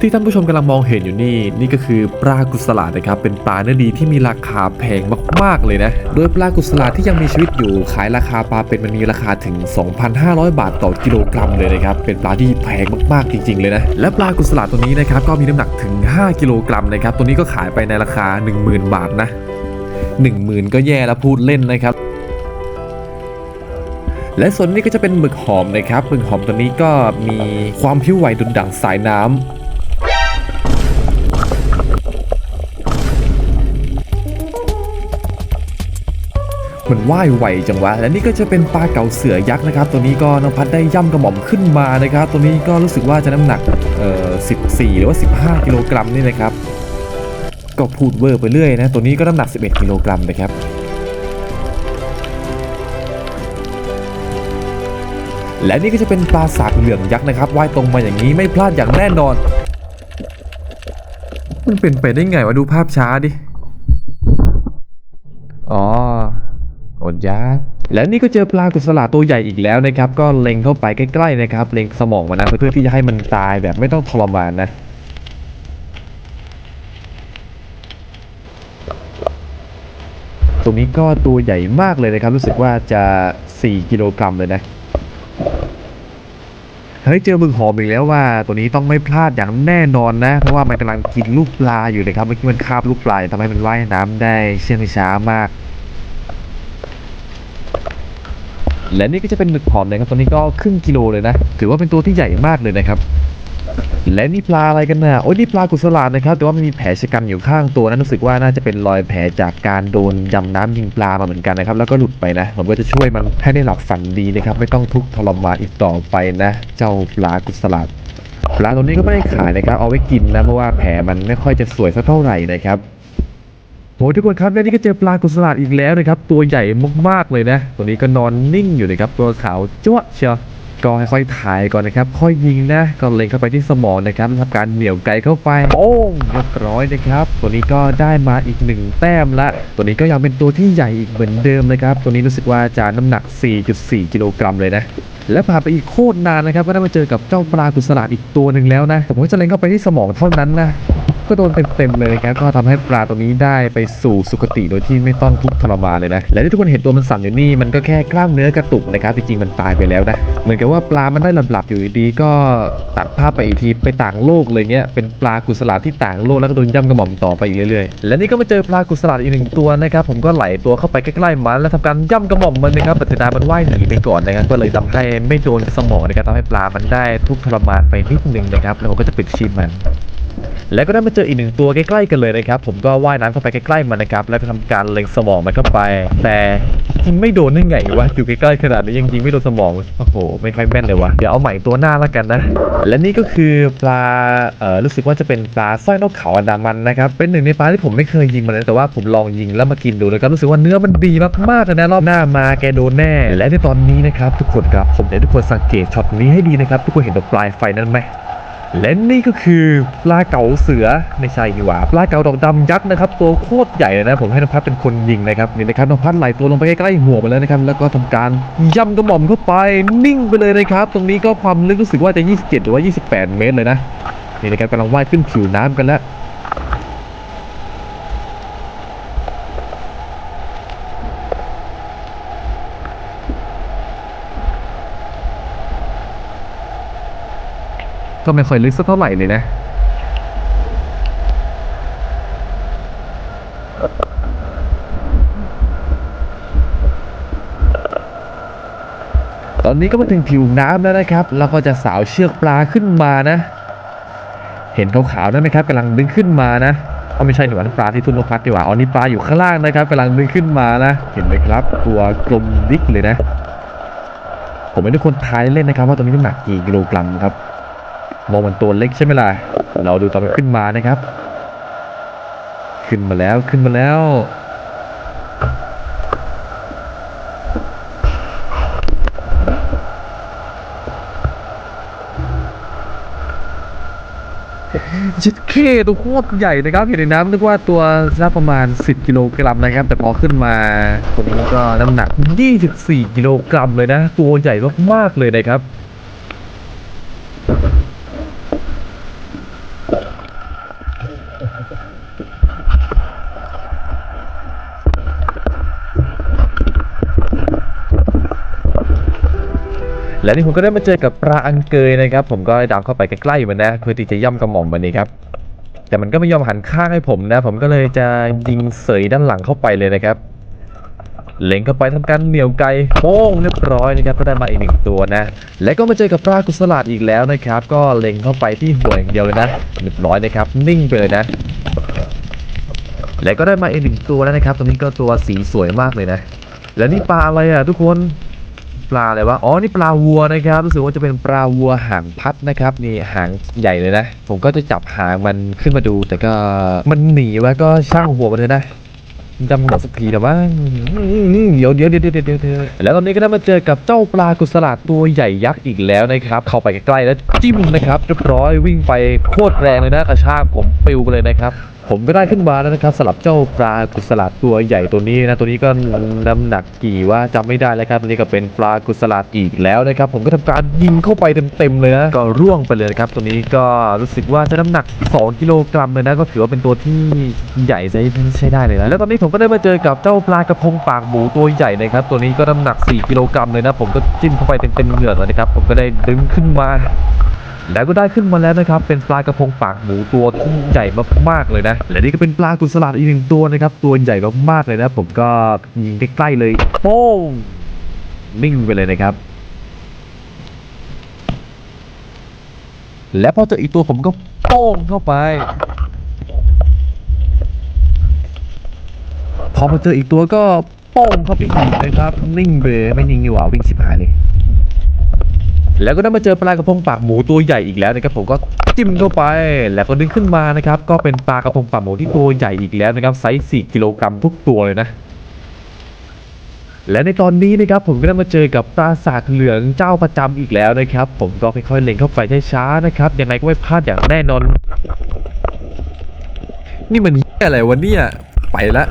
ที่ท่านผู้ชมกำลังมองเห็นอยู่นี่นี่ก็คือปลากุศลานะครับเป็นปลาเนื้อดีที่มีราคาแพงมากๆเลยนะโดยปลากุศลาที่ยังมีชีวิตอยู่ขายราคาปลาเป็นมันมีราคาถึง 2,500 บาทต่อกิโลกรัมเลยนะครับเป็นปลาที่แพงมากๆจริง ๆ เลยนะและปลากุศลาตัวนี้นะครับก็มีน้ำหนักถึง 5 กิโลกรัมนะครับตัวนี้ก็ขายไปในราคา 10,000 บาทนะ10,000 ก็แย่แล้วพูดเล่นนะครับและส่วนนี้ก็จะเป็นหมึกหอมนะครับหมึกหอมตัวนี้ก็มีความผิวไหวดุดดังสายน้ำ มันว่ายไวจังวะ และนี่ก็จะเป็นปลาเก๋าเสือยักษ์นะครับ ตัวนี้ก็น้องพัดได้ย่ำกระหม่อมขึ้นมานะครับ ตัวนี้ก็รู้สึกว่าจะน้ำหนักเอ่อ14 หรือว่า 15 กิโลกรัมนี่นะครับ ก็พูดเวอร์ไปเรื่อยนะ ตัวนี้ก็น้ำหนัก 11 กิโลกรัมนะครับและนี่ก็จะเป็นปลาสากเหลืองยักษ์นะครับว่ายตรงมาอย่างนี้ไม่พลาดอย่างแน่นอน มันเป็นไปได้ไงวะดูภาพช้าดิ อ๋อ อดยาและนี่ก็เจอปลากุศลาตัวใหญ่อีกแล้วนะครับ ก็เล็งเข้าไปใกล้ๆนะครับ เล็งสมองมันนะเพื่อที่จะให้มันตายแบบไม่ต้องทรมานนะตรงนี้ก็ตัวใหญ่มากเลยนะครับ รู้สึกว่าจะ 4 กิโลกรัมเลยนะ เฮ้ยเจอมึกหอมอีกแล้วว่า ตัวนี้ต้องไม่พลาดอย่างแน่นอนนะ เพราะว่ามันกำลังกินลูกปลาอยู่นะครับเมื่อกี้มันคาบลูกปลาทำให้มันว่ายน้ำได้เชื่องช้ามาก และนี่ก็จะเป็นหมึกหอมนะครับตัวนี้ก็ครึ่งกิโลเลยนะ ถือว่าเป็นตัวที่ใหญ่มากเลยนะครับ และนี่ปลาอะไรกันนะโอ้ยนี่ปลากุศลานะครับ แต่ว่ามันมีแผลชะกันอยู่ข้างตัวนั้นรู้สึกว่าน่าจะเป็นรอยแผลจากการโดนยำน้ำยิงปลามาเหมือนกันนะครับ แล้วก็หลุดไปนะ ผมก็จะช่วยมันให้ได้หลับฝันดีนะครับ ไม่ต้องทุกข์ทรมานอีกต่อไปนะ เจ้าปลากุศลาปลาตัวนี้ก็ไม่ได้ขายนะครับ เอาไว้กินนะ เพราะว่าแผลมันไม่ค่อยจะสวยสักเท่าไหร่นะครับ โหทุกคนครับและนี่ก็เจอปลากุศลาดอีกแล้วนะครับ ตัวใหญ่มากๆเลยนะตัวนี้ก็นอนนิ่งอยู่นะครับตัวขาวจ้วเชียวก็ค่อยๆถ่ายก่อนนะครับ ค่อยยิงนะก็เล็งเข้าไปที่สมองนะครับทำการเหนี่ยวไกลเข้าไปโป้งเรียบร้อยนะครับ ตัวนี้ก็ได้มาอีกหนึ่งแต้มละ ตัวนี้ก็ยังเป็นตัวที่ใหญ่อีกเหมือนเดิมนะครับ ตัวนี้รู้สึกว่าจะน้ำหนัก 4.4 กิโลกรัมเลยนะและผ่านไปอีกโคตรนานนะครับ ก็ได้มาเจอกับเจ้าปลากุศลาดอีกตัวหนึ่งแล้วนะผมก็จะเล็งเข้าไปที่สมองเท่านั้นนะ ก็โดนเต็มๆเลยนะครับก็ทำให้ปลาตัวนี้ได้ไปสู่สุคติโดยที่ไม่ต้องทุกข์ทรมานเลยนะและที่ทุกคนเห็นตัวมันสั่นอยู่นี่มันก็แค่กล้ามเนื้อกระตุกนะครับจริงๆมันตายไปแล้วนะเหมือนกับว่าปลามันได้หลับๆอยู่ดีก็ตัดภาพไปอีกทีไปต่างโลกเลยเงี้ยเป็นปลากุศลาที่ต่างโลกแล้วก็โดนย่ำกระหม่อมต่อไปอีกเรื่อยๆและนี่ก็มาเจอปลากุศลาอีกหนึ่งตัวนะครับผมก็ไหลตัวเข้าไปใกล้ๆมันแล้วทำการย่ำกระหม่อมมันนะครับแต่เสียดามันว่ายหนีไปก่อนนะครับก็เลยทำให้ไม่โดนสมองนะครับทำให้ปลามันได้ทุกข์ทรมานไปนิดนึงนะครับแล้วผมก็จะปิดชีพมัน แล้วก็ได้มาเจออีกหนึ่งตัวใกล้ๆกันเลยนะครับ ผมก็ว่ายน้ำเข้าไปใกล้ๆมันนะครับ แล้วก็ทำการเล็งสมองมันเข้าไป แต่ยิงไม่โดนได้ไงวะอยู่ใกล้ๆขนาดนี้ยังยิงไม่โดนสมองโอ้โหไม่ค่อยแม่นเลยวะเดี๋ยวเอาใหม่ตัวหน้าแล้วกันนะ และนี่ก็คือปลาเอ่อรู้สึกว่าจะเป็นปลาสร้อยนกเขาอันดามันนะครับเป็นหนึ่งในปลาที่ผมไม่เคยยิงมันเลยแต่ว่าผมลองยิงแล้วมากินดูนะครับรู้สึกว่าเนื้อมันดีมากๆเลยนะรอบหน้ามาแกโดนแน่ และในตอนนี้นะครับทุกคนครับผมอยากให้ทุกคนสังเกตช็อตนี้ให้ดีนะครับทุกคนเห็นตรงปลายไฟนั้นไหม และนี่ก็คือปลาเก๋าเสือไม่ใช่นี่หว่าปลาเก๋าดอกดำยักษ์นะครับตัวโคตรใหญ่เลยนะผมให้น้องพัดเป็นคนยิงนะครับนี่นะครับน้องพัดไหลตัวลงไปใกล้ๆหัวไปแล้วนะครับแล้วก็ทำการย่ำกระหม่อมเข้าไปนิ่งไปเลยนะครับ ตรงนี้ก็ความลึกรู้สึกว่าจะ 27 หรือว่า 28 เมตรเลยนะนี่นะครับกำลังว่ายขึ้นผิวน้ำกันแล้ว ก็ไม่ค่อยลึกสักเท่าไหร่เลยนะ ตอนนี้ก็มาถึงผิวน้ำแล้วนะครับแล้วก็จะสาวเชือกปลาขึ้นมานะ เห็นขาวๆนั่นไหมครับกำลังดึงขึ้นมานะเอาไม่ใช่หนูอันนปลาที่ทุ่นนกพัดดีกว่าอ๋อนี่ปลาอยู่ข้างล่างนะครับกำลังดึงขึ้นมานะ เห็นไหมครับ ตัวกลมดิกเลยนะ ผมให้ทุกคนทายเล่นนะครับ ว่าตัวนี้น้ำหนักกี่กิโลกรัมครับ มองมันตัวเล็กใช่ไหมล่ะ เราดูตอนมันขึ้นมานะครับ ขึ้นมาแล้วขึ้นมาแล้ว ชิดเคตัวโคตรใหญ่นะครับเห็นในน้ำนึกว่าตัวสักประมาณ 10 กิโลกรัมนะครับ แต่พอขึ้นมาตัวนี้ก็น้ำหนัก 24 กิโลกรัมเลยนะ ตัวใหญ่มากๆเลยนะครับ และนี่ผมก็ได้มาเจอกับปลาอังเกยนะครับ ผมก็ได้ดำเข้าไปใกล้ๆมันนะเพื่อที่จะย่ำกระหม่อมมันนี้ครับแต่มันก็ไม่ยอมหันข้างให้ผมนะ ผมก็เลยจะยิงเสยด้านหลังเข้าไปเลยนะครับเล็งเข้าไปทำการเหนี่ยวไกโป้งเรียบร้อยนะครับก็ได้มาอีกหนึ่งตัวนะ และก็มาเจอกับปลากุสลาดอีกแล้วนะครับ ก็เล็งเข้าไปที่หัวอย่างเดียวเลยนะเรียบร้อยนะครับ นิ่งไปเลยนะ และก็ได้มาอีกหนึ่งตัวแล้วนะครับตัวนี้ก็ตัวสีสวยมากเลยนะ แล้วนี่ปลาอะไรอะทุกคน ปลาอะไรวะ อ๋อ นี่ปลาวัวนะครับ รู้สึกว่าจะเป็นปลาวัวหางพัดนะครับ นี่หางใหญ่เลยนะ ผมก็จะจับหางมันขึ้นมาดู แต่ก็มันหนีไว้ก็ช่างหัวมันเลยนะจำหมดสักทีแต่ว่าเดี๋ยวเดี๋ยวเดี๋ยวเดี๋ยวเดี๋ยวแล้วตอนนี้ก็ได้มาเจอกับเจ้าปลากุศลาตัวใหญ่ยักษ์อีกแล้วนะครับ เข้าไปใกล้ๆแล้วจิ้มนะครับเรียบร้อยวิ่งไปโคตรแรงเลยนะกระชากผมปิวไปเลยนะครับ ผมก็ได้ขึ้นมาแล้วนะครับสำหรับเจ้าปลากุศลาดตัวใหญ่ตัวนี้นะตัวนี้ก็น้ำหนักกี่ว่าจำไม่ได้แล้วครับตัวนี้ก็เป็นปลากุศลาดอีกแล้วนะครับผมก็ทำการยิงเข้าไปเต็มๆเลยนะก็ร่วงไปเลยนะครับตัวนี้ก็รู้สึกว่าจะน้ำหนัก 2 กิโลกรัมเลยนะก็ถือว่าเป็นตัวที่ใหญ่ใช้ใช้ได้เลยนะแล้วตอนนี้ผมก็ได้มาเจอกับเจ้าปลากระพงปากหมูตัวใหญ่นะครับตัวนี้ก็น้ำหนัก 4 กิโลกรัมเลยนะผมก็จิ้มเข้าไปเต็มๆเหงือกเลยนะครับผมก็ได้ดึงขึ้นมา แล้วก็ได้ขึ้นมาแล้วนะครับ เป็นปลากระพงปากหมูตัวที่ใหญ่มากๆเลยนะ และนี่ก็เป็นปลากุศลาดอีกหนึ่งตัวนะครับ ตัวใหญ่มากๆเลยนะ ผมก็ยิงใกล้ๆเลยโป้งนิ่งไปเลยนะครับและพอเจออีกตัวผมก็โป้งเข้าไป พอมาเจออีกตัวก็โป้งเข้าไปอีกนะครับ นิ่งเลยไม่นิ่งดีกว่าวิ่งชิบหายเลย แล้วก็ได้มาเจอปลากระพงปากหมูตัวใหญ่อีกแล้วนะครับผมก็จิ้มเข้าไป แล้วก็ดึงขึ้นมานะครับก็เป็นปลากระพงปากหมูที่ตัวใหญ่อีกแล้วนะครับไซส์4กิโลกรัมทุกตัวเลยนะและในตอนนี้นะครับผมก็ได้มาเจอกับปราสาทเหลืองเจ้าประจำอีกแล้วนะครับ ผมก็ค่อยๆเล็งเข้าไปช้าๆนะครับยังไงก็ไม่พลาดอย่างแน่นอน นี่มันอะไรวะเนี่ยไปละ